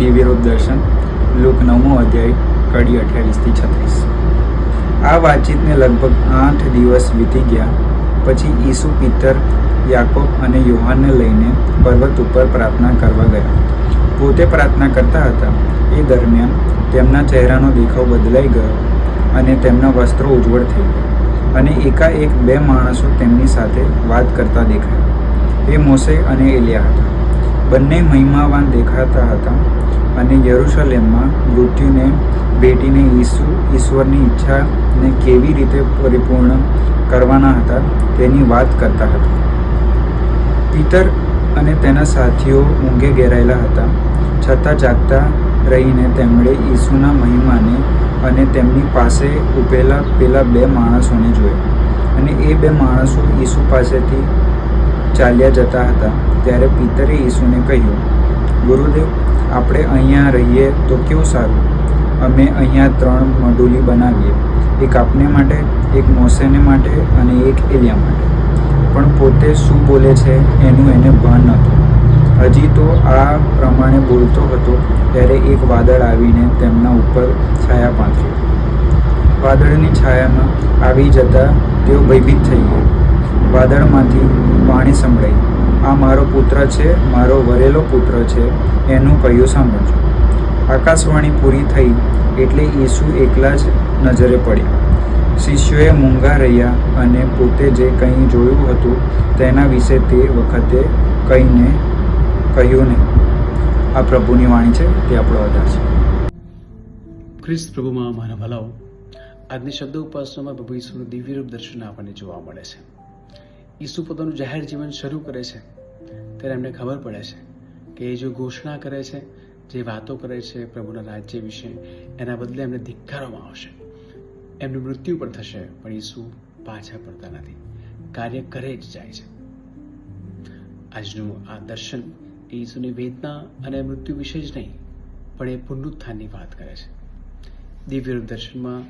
દિવ્યરૂપ દર્શન, લોક નવમો અધ્યાય, કડી અઠ્યાવીસથી છત્રીસ. આ વાતચીતને લગભગ આઠ દિવસ વીતી ગયા, પછી ઈસુ પિત્તર યાકોબ અને યોહાનને લઈને પર્વત ઉપર પ્રાર્થના કરવા ગયા. પોતે પ્રાર્થના કરતા હતા. એ દરમિયાન તેમના ચહેરાનો દેખાવ બદલાઈ ગયો અને તેમના વસ્ત્રો ઉજ્જવળ થઈ ગયા અને એકાએક બે માણસો તેમની સાથે વાત કરતા દેખાયા. એ મોસે અને એલિયા હતા. બંને મહિમાવાન દેખાતા હતા અને યરૂશલેમમાં મૃત્યુને બેટીને ઈસુ, ઈશ્વરની ઈચ્છાને કેવી રીતે પરિપૂર્ણ કરવાના હતા તેની વાત કરતા હતા. પિતર અને તેના સાથીઓ ઊંઘે ઘેરાયેલા હતા. છતાં જાગતા રહીને તેમણે ઈસુના મહિમાને અને તેમની પાસે ઊભેલા પેલા બે માણસોને જોયા અને એ બે માણસો ઈસુ પાસેથી ચાલ્યા જતા હતા. ત્યારે પિતરે ઈસુને કહ્યું, ગુરુદેવ, આપણે અહીંયા રહીએ તો કેવું સારું? અમે અહીંયા ત્રણ મડુલી બનાવીએ. એક આપને માટે, એક મોસેને માટે અને એક એલિયા માટે. પણ પોતે શું બોલે છે એનું એને ભાન નહોતું. હજી તો આ પ્રમાણે બોલતો હતો, ત્યારે એક વાદળ આવીને તેમના ઉપર છાયા પાંથરી. વાદળની છાયામાં આવી જતા તેઓ ભયભીત થઈ ગયા. વાદળમાંથી વાણી સંભળાઈ આ મારો પુત્ર છે, મારો વરેલો પુત્ર છે, એનું કહ્યું સાંભળજો. આકાશવાણી પૂરી થઈ એટલે ઈસુ એકલા જ નજરે પડ્યા. શિષ્યોએ મૂંગા રહ્યા અને પોતે જે કંઈ જોયું હતું તેના વિશે તે વખતે કહીને કહ્યું નહીં. આ પ્રભુની વાણી છે, તે આપણો આધાર છે. ખ્રિસ્ત પ્રભુમાં મારા ભલાઓ, આજની શબ્દ ઉપાસનામાં પ્રભુ ઈસુનું દિવ્યરૂપ દર્શન આપણને જોવા મળે છે. ઈસુ પોતાનું જાહેર જીવન શરૂ કરે છે, ત્યારે એમને ખબર પડે છે કે એ જો ઘોષણા કરે છે, જે વાતો કરે છે પ્રભુના રાજ્ય વિશે, એના બદલે એમને ધિક્કારવામાં આવશે. એમનું મૃત્યુ પણ થશે, પણ ઈસુ પાછા પડતા નથી. કાર્ય કરે જ જાય છે. આજનું આ દર્શન એ ઈસુની વેદના અને મૃત્યુ વિશે જ નહીં, પણ એ પુનરુત્થાનની વાત કરે છે. દિવ્ય દર્શનમાં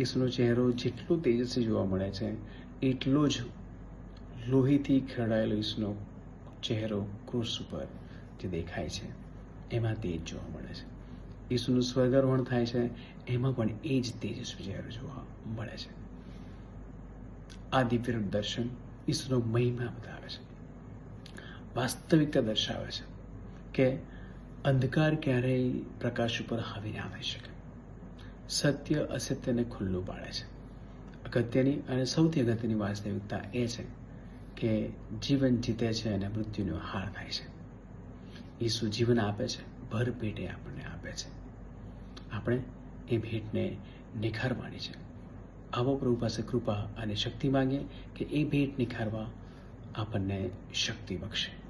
ઈસુનો ચહેરો જેટલો તેજસ્વી જોવા મળે છે, એટલો જ લોહીથી ખેડાયેલો ઈસનો ચહેરો ક્રુસ ઉપર જે દેખાય છે, એમાં તેજ જોવા મળે છે. ઈસુનું સ્વર્ગારોહણ થાય છે, એમાં પણ એ જ તેજસ્વી ચહેરો જોવા મળે છે. આ દિવ્ય દર્શન ઈસુનો મહિમા બતાવે છે. વાસ્તવિકતા દર્શાવે છે કે અંધકાર ક્યારેય પ્રકાશ ઉપર હાવી ના થઈ શકે. સત્ય અસત્યને ખુલ્લું પાડે છે. અગત્યની અને સૌથી અગત્યની વાસ્તવિકતા એ છે કે જીવન જીતે છે અને મૃત્યુનો હાર થાય છે. ઈસુ જીવન આપે છે, ભર પેટે આપણને આપે છે. આપણે એ ભેટને નિખારવાની છે. આવો પ્રભુ પાસે કૃપા અને શક્તિ માંગીએ કે એ ભેટ નિખારવા આપણને શક્તિ બક્ષે.